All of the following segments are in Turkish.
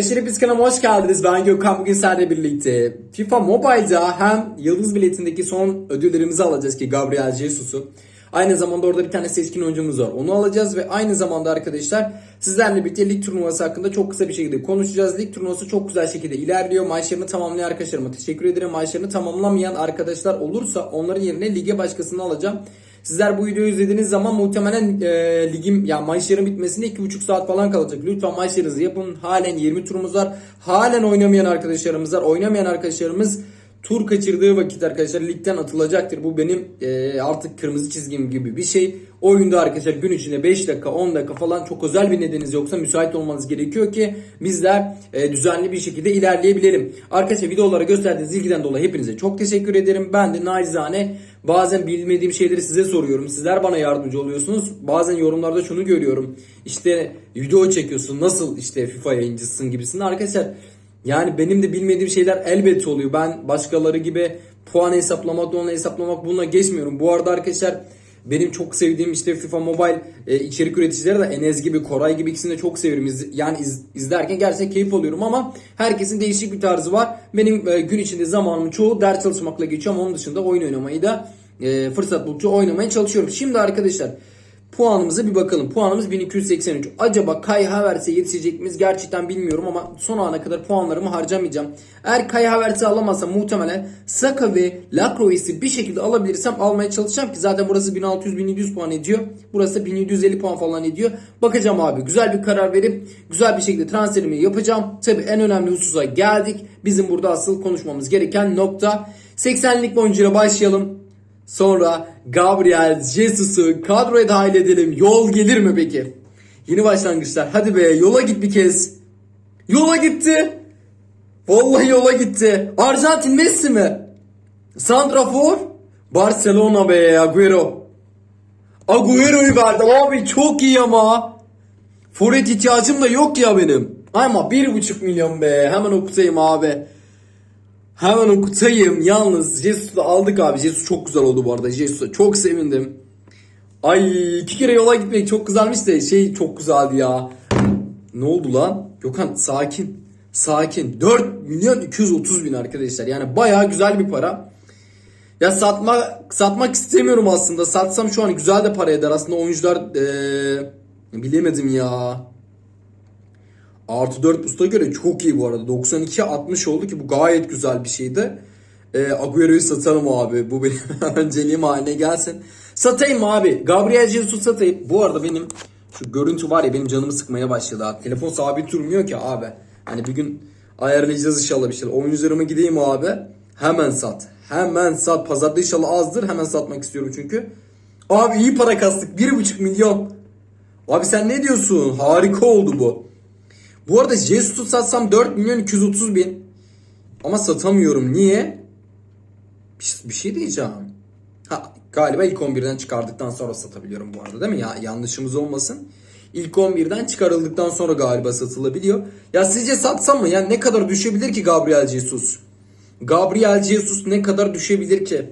Arkadaşlar biz kanalıma hoş geldiniz. Ben Gökhan bugün sizlerle birlikte FIFA Mobile'da hem Yıldız Biletindeki son ödüllerimizi alacağız ki Gabriel Jesus'u. Aynı zamanda orada bir tane seçkin oyuncumuz var. Onu alacağız ve aynı zamanda arkadaşlar sizlerle birlikte lig turnuvası hakkında çok kısa bir şekilde konuşacağız. Lig turnuvası çok güzel şekilde ilerliyor. Maçlarını tamamlayan arkadaşlarıma teşekkür ederim. Maçlarını tamamlamayan arkadaşlar olursa onların yerine lige başkasını alacağım. Sizler bu videoyu izlediğiniz zaman muhtemelen e, ligim ya maçların bitmesine 2,5 saat falan kalacak. Lütfen maçlarınızı yapın. Halen 20 turumuz var. Halen oynamayan arkadaşlarımız var. Oynamayan arkadaşlarımız tur kaçırdığı vakit arkadaşlar ligden atılacaktır. Bu benim e, artık kırmızı çizgim gibi bir şey. Oyunda arkadaşlar gün içinde 5 dakika 10 dakika falan çok özel bir nedeniniz yoksa müsait olmanız gerekiyor ki bizler e, düzenli bir şekilde ilerleyebilelim. Arkadaşlar videolara gösterdiğiniz ilgiden dolayı hepinize çok teşekkür ederim. Ben de nacizane bazen bilmediğim şeyleri size soruyorum. Sizler bana yardımcı oluyorsunuz. Bazen yorumlarda şunu görüyorum. İşte video çekiyorsun nasıl işte FIFA yayıncısın gibisinden arkadaşlar. Yani benim de bilmediğim şeyler elbette oluyor. Ben başkaları gibi puan hesaplamak, onu hesaplamak bununla geçmiyorum. Bu arada arkadaşlar benim çok sevdiğim işte FIFA Mobile e, içerik üreticileri de Enes gibi, Koray gibi ikisini de çok severim. İz- yani iz- izlerken gerçekten keyif alıyorum ama herkesin değişik bir tarzı var. Benim e, gün içinde zamanımın çoğu ders çalışmakla geçiyor ama onun dışında oyun oynamayı da e, fırsat buldukça oynamaya çalışıyorum. Şimdi arkadaşlar Puanımıza bir bakalım. Puanımız 1283. Acaba Kai Havertz'e yetişecek miyiz? Gerçekten bilmiyorum ama son ana kadar puanlarımı harcamayacağım. Eğer Kai Havertz'i alamazsam muhtemelen Saka ve Lacroix'i bir şekilde alabilirsem almaya çalışacağım ki zaten burası 1600-1700 puan ediyor. Burası da 1750 puan falan ediyor. Bakacağım abi. Güzel bir karar verip güzel bir şekilde transferimi yapacağım. Tabi en önemli hususa geldik. Bizim burada asıl konuşmamız gereken nokta. 80'lik oyuncuyla başlayalım. Sonra Gabriel Jesus'u kadroya dahil edelim. Yol gelir mi peki? Yeni başlangıçlar. Hadi be yola git bir kez. Yola gitti. Vallahi yola gitti. Arjantin Messi mi? Santrafor? Barcelona be Agüero. Agüero'yu verdim abi çok iyi ama. Forvet ihtiyacım da yok ya benim. Ama 1,5 milyon be. Hemen okutayım abi. Hemen okutayım. Yalnız Jesus'u aldık abi. Jesus çok güzel oldu bu arada. Jesus'a çok sevindim. Ay iki kere yola gitmek çok güzelmiş de şey çok güzeldi ya. Ne oldu lan? Gökhan sakin. Sakin. 4 milyon 230 bin arkadaşlar. Yani bayağı güzel bir para. Ya satma satmak istemiyorum aslında. Satsam şu an güzel de para eder. Aslında oyuncular eee, bilemedim ya. Artı 4 busta göre çok iyi bu arada. 92 60 oldu ki bu gayet güzel bir şeydi. Ee, Agüero'yu satalım abi. Bu benim önceliğim haline gelsin. Satayım abi. Gabriel Jesus satayım. Bu arada benim şu görüntü var ya benim canımı sıkmaya başladı abi. Telefon sabit durmuyor ki abi. Hani bir gün ayarlayacağız inşallah bir şeyler. Oyuncularıma gideyim abi. Hemen sat. Hemen sat. Pazarda inşallah azdır. Hemen satmak istiyorum çünkü. Abi iyi para kastık. 1,5 milyon. Abi sen ne diyorsun? Harika oldu bu. Bu arada Jesus'u satsam 4 milyon 230 bin. Ama satamıyorum. Niye? Bir, bir şey diyeceğim. Ha, galiba ilk 11'den çıkardıktan sonra satabiliyorum bu arada değil mi? Ya yanlışımız olmasın. İlk 11'den çıkarıldıktan sonra galiba satılabiliyor. Ya sizce satsam mı? Ya ne kadar düşebilir ki Gabriel Jesus? Gabriel Jesus ne kadar düşebilir ki?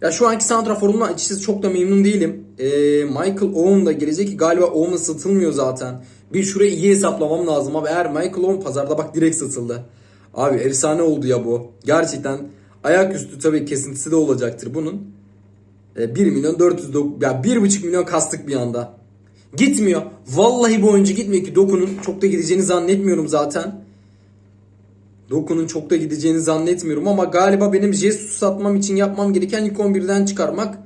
Ya şu anki santraforumdan açıkçası çok da memnun değilim. Ee, Michael Owen da gelecek ki galiba Owen satılmıyor zaten. Bir şurayı iyi hesaplamam lazım abi. Eğer Michael Owen pazarda bak direkt satıldı. Abi efsane oldu ya bu. Gerçekten ayaküstü tabii kesintisi de olacaktır bunun. Ee, 1 milyon 400 dok- ya 1,5 milyon kastık bir anda. Gitmiyor. Vallahi bu oyuncu gitmiyor ki Doku'nun çok da gideceğini zannetmiyorum zaten. Doku'nun çok da gideceğini zannetmiyorum ama galiba benim Jesus satmam için yapmam gereken ilk 11'den çıkarmak.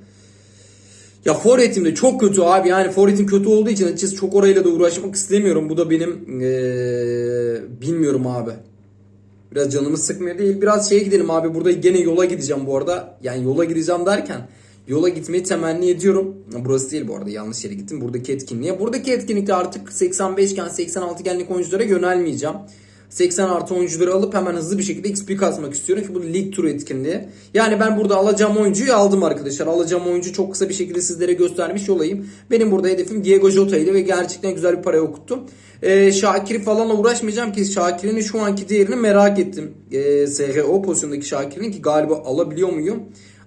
Ya forvetim de çok kötü abi yani forvetim kötü olduğu için açıkçası çok orayla da uğraşmak istemiyorum. Bu da benim ee, bilmiyorum abi. Biraz canımı sıkmıyor değil. Biraz şeye gidelim abi. Burada gene yola gideceğim bu arada. Yani yola gideceğim derken yola gitmeyi temenni ediyorum. Burası değil bu arada. Yanlış yere gittim. Buradaki etkinliğe. Buradaki etkinlikte artık 85 iken 86 genlik oyunculara yönelmeyeceğim. 80 artı oyuncuları alıp hemen hızlı bir şekilde XP kasmak istiyorum ki bu lig turu etkinliği. Yani ben burada alacağım oyuncuyu aldım arkadaşlar. Alacağım oyuncu çok kısa bir şekilde sizlere göstermiş olayım. Benim burada hedefim Diego Jota ile ve gerçekten güzel bir paraya okuttum. Ee, Şakir'i falanla uğraşmayacağım ki Şakir'in şu anki değerini merak ettim. Ee, SRO pozisyondaki Şakir'in ki galiba alabiliyor muyum?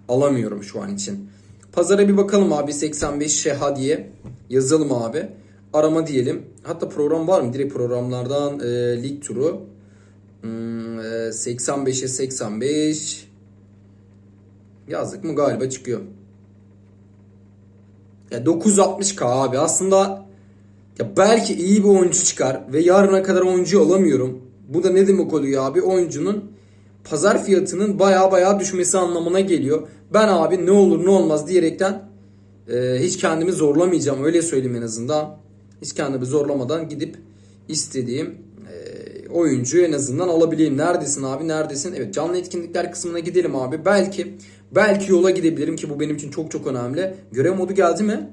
Alamıyorum şu an için. Pazara bir bakalım abi 85 Şeha diye yazalım abi. Arama diyelim. Hatta program var mı? Direkt programlardan e, lig turu. Hmm, e, 85'e 85 yazdık mı galiba çıkıyor. Ya 960k abi aslında ya belki iyi bir oyuncu çıkar ve yarına kadar oyuncu alamıyorum. Bu da ne demek oluyor abi? Oyuncunun pazar fiyatının baya baya düşmesi anlamına geliyor. Ben abi ne olur ne olmaz diyerekten e, hiç kendimi zorlamayacağım öyle söyleyeyim en azından. Hiç kendimi zorlamadan gidip istediğim e, oyuncuyu en azından alabileyim. Neredesin abi neredesin? Evet canlı etkinlikler kısmına gidelim abi. Belki belki yola gidebilirim ki bu benim için çok çok önemli. Görev modu geldi mi?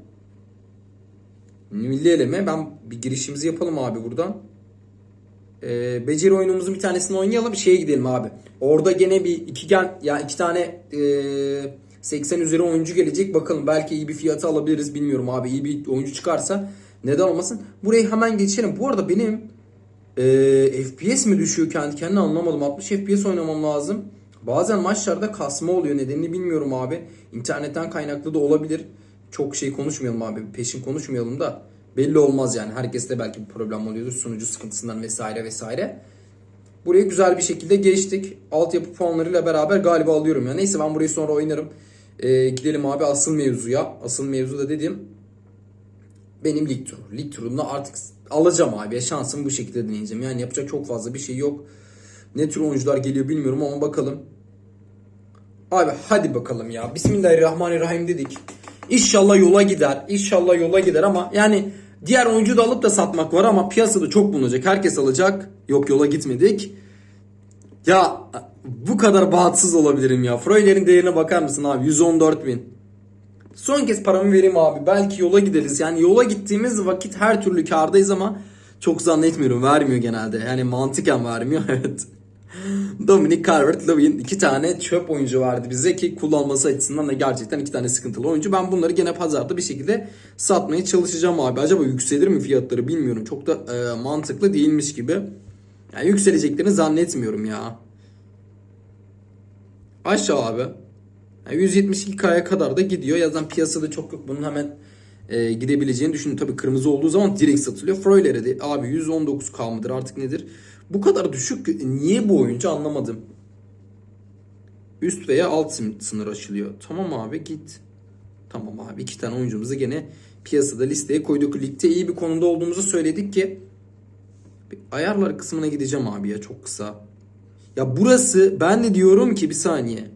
Milli eleme. Ben bir girişimizi yapalım abi buradan. Ee, beceri oyunumuzun bir tanesini oynayalım. Şeye gidelim abi. Orada gene bir iki gen ya iki tane ee, 80 üzeri oyuncu gelecek. Bakalım belki iyi bir fiyatı alabiliriz bilmiyorum abi. İyi bir oyuncu çıkarsa neden olmasın. Burayı hemen geçelim. Bu arada benim ee, FPS mi düşüyor kendi kendine anlamadım. 60 FPS oynamam lazım. Bazen maçlarda kasma oluyor. Nedenini bilmiyorum abi. İnternetten kaynaklı da olabilir. Çok şey konuşmayalım abi. Peşin konuşmayalım da. Belli olmaz yani. Herkeste belki bir problem oluyordur. Sunucu sıkıntısından vesaire vesaire. Burayı güzel bir şekilde geçtik. Altyapı puanlarıyla beraber galiba alıyorum ya. Neyse ben burayı sonra oynarım. Ee, gidelim abi asıl mevzuya. Asıl mevzu da dediğim benim lig turu. Lig turunda artık alacağım abi. Şansımı bu şekilde deneyeceğim. Yani yapacak çok fazla bir şey yok. Ne tür oyuncular geliyor bilmiyorum ama bakalım. Abi hadi bakalım ya. Bismillahirrahmanirrahim dedik. İnşallah yola gider. İnşallah yola gider ama yani diğer oyuncu da alıp da satmak var ama piyasada çok bulunacak. Herkes alacak. Yok yola gitmedik. Ya bu kadar bahtsız olabilirim ya. Freuler'in değerine bakar mısın abi? 114 bin. Son kez paramı vereyim abi. Belki yola gideriz. Yani yola gittiğimiz vakit her türlü kardayız ama çok zannetmiyorum. Vermiyor genelde. Yani mantıken vermiyor. Evet. Dominic Calvert-Lewin iki tane çöp oyuncu vardı bize ki kullanması açısından da gerçekten iki tane sıkıntılı oyuncu. Ben bunları gene pazarda bir şekilde satmaya çalışacağım abi. Acaba yükselir mi fiyatları bilmiyorum. Çok da e, mantıklı değilmiş gibi. Yani yükseleceklerini zannetmiyorum ya. Aşağı abi. Yani 172K'ya kadar da gidiyor. Yazdan piyasada çok yok. Bunun hemen e, gidebileceğini düşünün. Tabii kırmızı olduğu zaman direkt satılıyor. Freuler'e de abi 119K mıdır artık nedir? Bu kadar düşük niye bu oyuncu anlamadım. Üst veya alt sınır açılıyor. Tamam abi git. Tamam abi iki tane oyuncumuzu gene piyasada listeye koyduk. Ligde iyi bir konumda olduğumuzu söyledik ki bir ayarlar kısmına gideceğim abi ya çok kısa. Ya burası ben de diyorum ki bir saniye.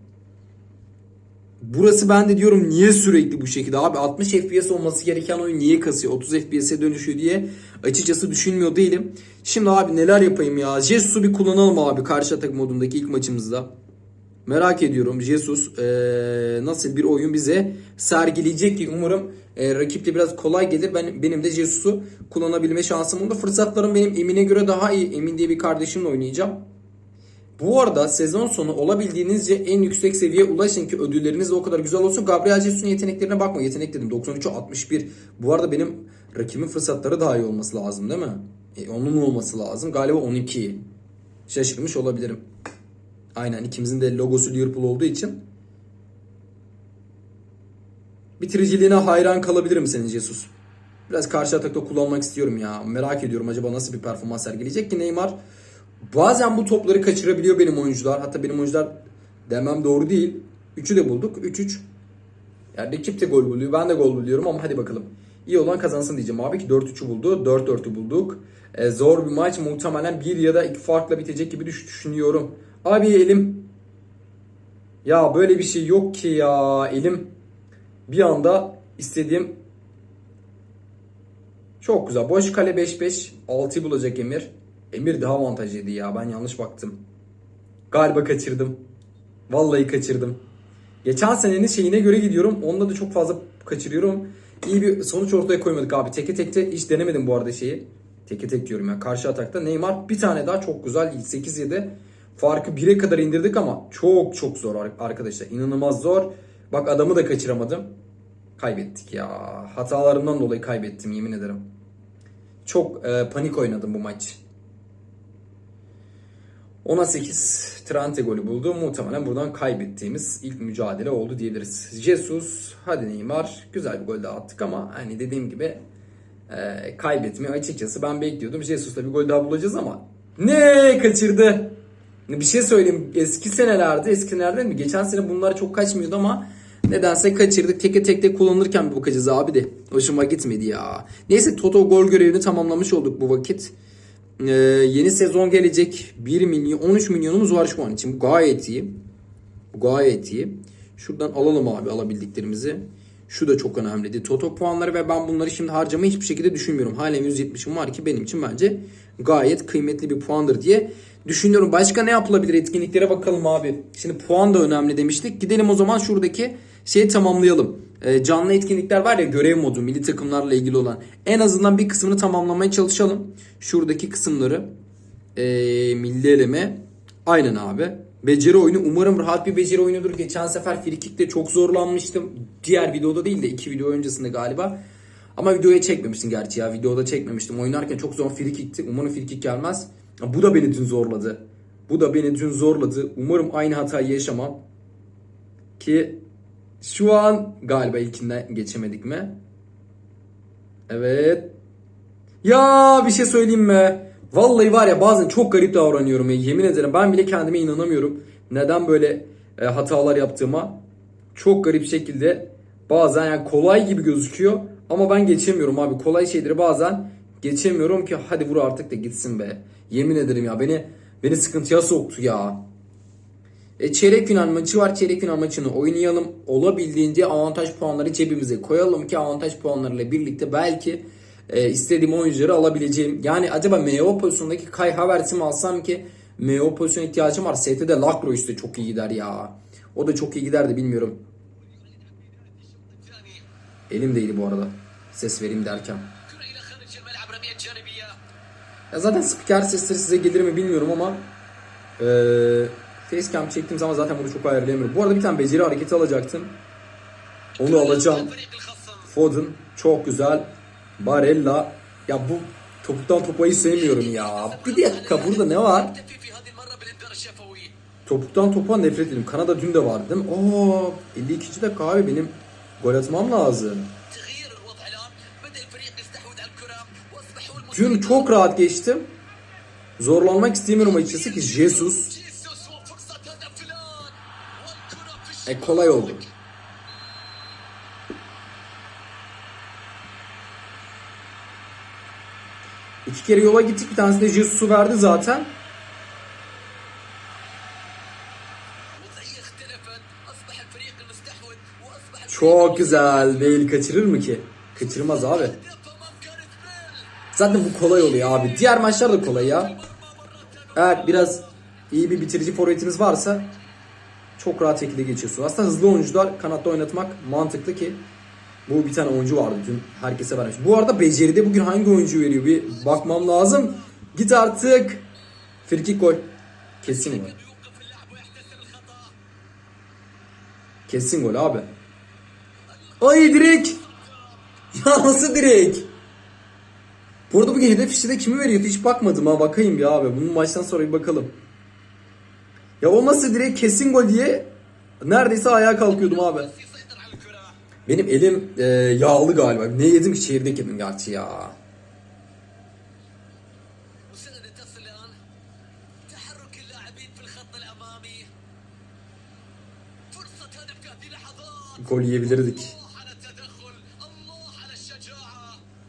Burası ben de diyorum niye sürekli bu şekilde abi 60 FPS olması gereken oyun niye kasıyor 30 FPS'e dönüşüyor diye açıkçası düşünmüyor değilim. Şimdi abi neler yapayım ya Jesus'u bir kullanalım abi karşı atak modundaki ilk maçımızda. Merak ediyorum Jesus ee, nasıl bir oyun bize sergileyecek ki umarım e, rakip de biraz kolay gelir. Ben benim de Jesus'u kullanabilme şansım oldu. Fırsatlarım benim Emin'e göre daha iyi. Emin diye bir kardeşimle oynayacağım. Bu arada sezon sonu olabildiğinizce en yüksek seviyeye ulaşın ki ödülleriniz de o kadar güzel olsun. Gabriel Jesus'un yeteneklerine bakma. Yetenek dedim 93'ü 61. Bu arada benim rakibin fırsatları daha iyi olması lazım değil mi? E, onun olması lazım. Galiba 12. Şaşırmış olabilirim. Aynen ikimizin de logosu Liverpool olduğu için. Bitiriciliğine hayran kalabilirim senin Jesus. Biraz karşı atakta kullanmak istiyorum ya. Merak ediyorum acaba nasıl bir performans sergileyecek ki Neymar Bazen bu topları kaçırabiliyor benim oyuncular. Hatta benim oyuncular demem doğru değil. 3'ü de bulduk. 3-3. Yani rakip de gol buluyor. Ben de gol buluyorum ama hadi bakalım. İyi olan kazansın diyeceğim abi ki 4-3'ü buldu. 4-4'ü bulduk. Ee, zor bir maç. Muhtemelen bir ya da iki farkla bitecek gibi düş düşünüyorum. Abi elim. Ya böyle bir şey yok ki ya. Elim bir anda istediğim çok güzel. Boş kale 5-5. 6'yı bulacak Emir. Emir daha avantajlıydı ya. Ben yanlış baktım. Galiba kaçırdım. Vallahi kaçırdım. Geçen senenin şeyine göre gidiyorum. Onda da çok fazla kaçırıyorum. İyi bir sonuç ortaya koymadık abi. Teke tekte hiç denemedim bu arada şeyi. Teke tek diyorum ya. Karşı atakta Neymar bir tane daha çok güzel. 8-7. Farkı 1'e kadar indirdik ama çok çok zor arkadaşlar. İnanılmaz zor. Bak adamı da kaçıramadım. Kaybettik ya. Hatalarımdan dolayı kaybettim yemin ederim. Çok e, panik oynadım bu maç. 10'a 8 Trante golü buldu. Muhtemelen buradan kaybettiğimiz ilk mücadele oldu diyebiliriz. Jesus, hadi Neymar. Güzel bir gol daha attık ama hani dediğim gibi e, kaybetmeyi açıkçası ben bekliyordum. Jesus'la bir gol daha bulacağız ama ne kaçırdı. Bir şey söyleyeyim eski senelerde eski senelerde mi? Geçen sene bunlar çok kaçmıyordu ama nedense kaçırdık. Teke tekte kullanırken bir bakacağız abi de. Hoşuma gitmedi ya. Neyse Toto gol görevini tamamlamış olduk bu vakit. Ee, yeni sezon gelecek. 1 milyon 13 milyonumuz var şu an için. Bu gayet iyi. Bu gayet iyi. Şuradan alalım abi alabildiklerimizi. Şu da çok önemliydi. Toto puanları ve ben bunları şimdi harcamayı hiçbir şekilde düşünmüyorum. Halen 170'im var ki benim için bence gayet kıymetli bir puandır diye düşünüyorum. Başka ne yapılabilir etkinliklere bakalım abi. Şimdi puan da önemli demiştik. Gidelim o zaman şuradaki şeyi tamamlayalım. Ee, canlı etkinlikler var ya görev modu milli takımlarla ilgili olan. En azından bir kısmını tamamlamaya çalışalım. Şuradaki kısımları ee, milli eleme. Aynen abi. Beceri oyunu. Umarım rahat bir beceri oyunudur. Geçen sefer frikikte çok zorlanmıştım. Diğer videoda değil de iki video öncesinde galiba. Ama videoya çekmemiştim gerçi ya. Videoda çekmemiştim. Oynarken çok zor frikikti. Umarım frikik gelmez. Bu da beni dün zorladı. Bu da beni dün zorladı. Umarım aynı hatayı yaşamam. Ki şu an galiba ilkinden geçemedik mi? Evet. Ya bir şey söyleyeyim mi? Vallahi var ya bazen çok garip davranıyorum ya. Yemin ederim ben bile kendime inanamıyorum. Neden böyle e, hatalar yaptığıma. Çok garip şekilde bazen yani kolay gibi gözüküyor ama ben geçemiyorum abi. Kolay şeyleri bazen geçemiyorum ki hadi vur artık da gitsin be. Yemin ederim ya beni beni sıkıntıya soktu ya. E, çeyrek final maçı var. Çeyrek final maçını oynayalım. Olabildiğince avantaj puanları cebimize koyalım ki avantaj puanlarıyla birlikte belki e, istediğim oyuncuları alabileceğim. Yani acaba MO pozisyondaki Kai Havertz'i mi alsam ki MO pozisyona ihtiyacım var. ST'de Lacroix de çok iyi gider ya. O da çok iyi giderdi bilmiyorum. Elim Elimdeydi bu arada. Ses vereyim derken. Ya zaten spiker sesleri size gelir mi bilmiyorum ama ee, Facecam çektiğim zaman zaten bunu çok ayarlayamıyorum. Bu arada bir tane beceri hareketi alacaktım. Onu alacağım. Foden çok güzel. Barella. Ya bu topuktan topayı sevmiyorum ya. Bir dakika burada ne var? Topuktan topa nefret ediyorum. Kanada dün de vardı değil mi? Oo, 52. dakika abi benim gol atmam lazım. Dün çok rahat geçtim. Zorlanmak istemiyorum açıkçası ki Jesus E kolay oldu. İki kere yola gittik. Bir tanesi de Jesus'u verdi zaten. Çok güzel. Bale kaçırır mı ki? Kaçırmaz abi. Zaten bu kolay oluyor abi. Diğer maçlar da kolay ya. Eğer biraz iyi bir bitirici forvetiniz varsa çok rahat şekilde geçiyorsun. Aslında hızlı oyuncular kanatta oynatmak mantıklı ki bu bir tane oyuncu vardı dün herkese vermiş. Bu arada beceride bugün hangi oyuncu veriyor bir bakmam lazım. Git artık. Frikik gol. Kesin gol. Kesin gol abi. Ay direkt. Ya nasıl direkt? Bu arada bugün hedef işte de kimi veriyordu hiç bakmadım ha bakayım bir abi. Bunun maçtan sonra bir bakalım. Ya o nasıl direkt kesin gol diye neredeyse ayağa kalkıyordum abi. Benim elim e, yağlı galiba. Ne yedim ki çekirdek yedim gerçi ya. Gol yiyebilirdik.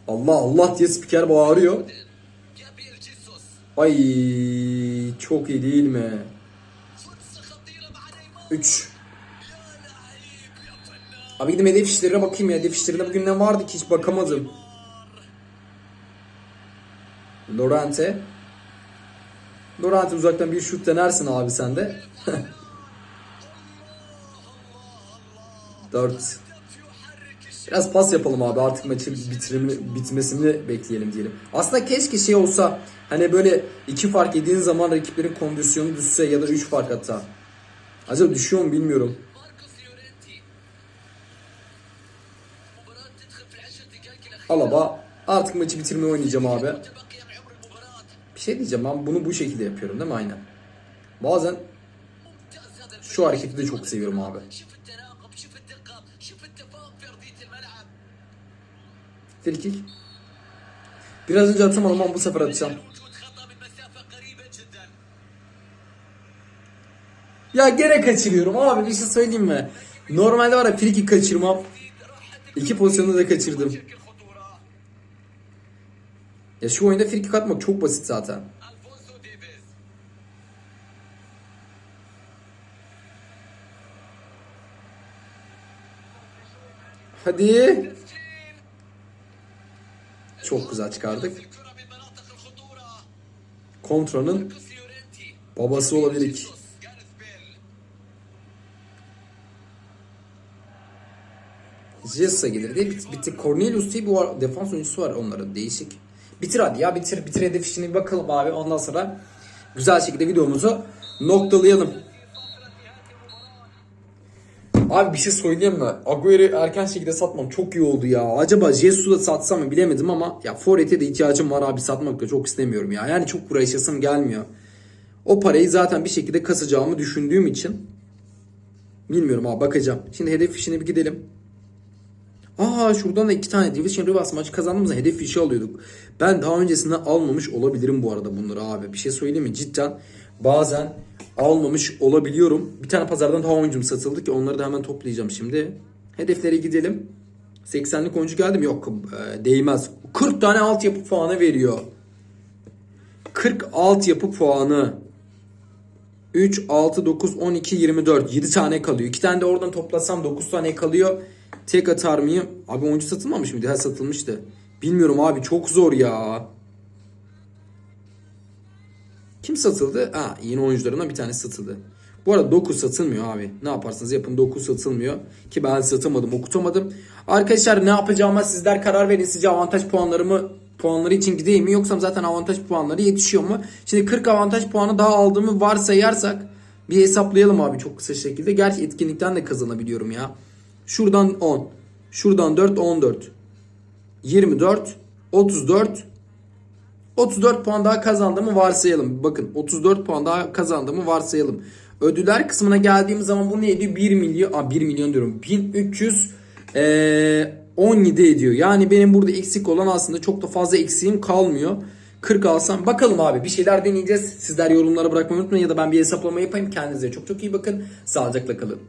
Allah Allah diye spiker bağırıyor. Ay çok iyi değil mi? 3. Abi gidip hedef işlerine bakayım ya. Hedef işlerinde bugün ne vardı ki hiç bakamadım. Lorente. Lorente uzaktan bir şut denersin abi sen de. 4. Biraz pas yapalım abi artık maçın bitirimi, bitmesini bekleyelim diyelim. Aslında keşke şey olsa hani böyle iki fark yediğin zaman rakiplerin kondisyonu düşse ya da üç fark hatta. Acaba düşüyor mu bilmiyorum. Alaba artık maçı bitirmeye oynayacağım abi. Bir şey diyeceğim ben bunu bu şekilde yapıyorum değil mi aynen. Bazen şu hareketi de çok seviyorum abi. Frikik. Biraz önce atamadım ama bu sefer atacağım. Ya gene kaçırıyorum abi bir şey söyleyeyim mi? Normalde var ya free kick kaçırmam. İki pozisyonda da kaçırdım. Ya şu oyunda free kick atmak çok basit zaten. Hadi. Çok güzel çıkardık. Kontra'nın babası olabilir. Jessa gelir diye bit bitti. Cornelius diye bir defans oyuncusu var onların değişik. Bitir hadi ya bitir bitir hedef işini bir bakalım abi ondan sonra güzel şekilde videomuzu noktalayalım. Abi bir şey söyleyeyim mi? Agüero erken şekilde satmam çok iyi oldu ya. Acaba Jesus'u da satsam mı bilemedim ama ya Forvet'e de ihtiyacım var abi satmak da çok istemiyorum ya. Yani çok uğraşasım gelmiyor. O parayı zaten bir şekilde kasacağımı düşündüğüm için bilmiyorum abi bakacağım. Şimdi hedef işine bir gidelim. Aa şuradan da iki tane Division Rivals maçı kazandığımızda hedef fişi alıyorduk. Ben daha öncesinde almamış olabilirim bu arada bunları abi. Bir şey söyleyeyim mi? Cidden bazen almamış olabiliyorum. Bir tane pazardan daha oyuncum satıldı ki onları da hemen toplayacağım şimdi. Hedeflere gidelim. 80'lik oyuncu geldi mi? Yok e, değmez. 40 tane altyapı puanı veriyor. 40 altyapı puanı. 3, 6, 9, 12, 24. 7 tane kalıyor. 2 tane de oradan toplasam 9 tane kalıyor. Tek atar mıyım? Abi oyuncu satılmamış mıydı? Ha satılmıştı. Bilmiyorum abi çok zor ya. Kim satıldı? Ha yeni oyuncularından bir tane satıldı. Bu arada 9 satılmıyor abi. Ne yaparsanız yapın 9 satılmıyor. Ki ben satamadım okutamadım. Arkadaşlar ne yapacağıma sizler karar verin. Sizce avantaj puanlarımı puanları için gideyim mi? Yoksa zaten avantaj puanları yetişiyor mu? Şimdi 40 avantaj puanı daha aldığımı varsayarsak bir hesaplayalım abi çok kısa şekilde. Gerçi etkinlikten de kazanabiliyorum ya. Şuradan 10. Şuradan 4 14. 24 34 34 puan daha kazandığımı varsayalım. Bakın 34 puan daha kazandığımı varsayalım. Ödüller kısmına geldiğimiz zaman bu neydi? 1 milyon, aa 1 milyon diyorum. 1300 eee 17 ediyor. Yani benim burada eksik olan aslında çok da fazla eksiğim kalmıyor. 40 alsam bakalım abi bir şeyler deneyeceğiz. Sizler yorumlara bırakmayı unutmayın ya da ben bir hesaplama yapayım. Kendinize çok çok iyi bakın. Sağlıcakla kalın.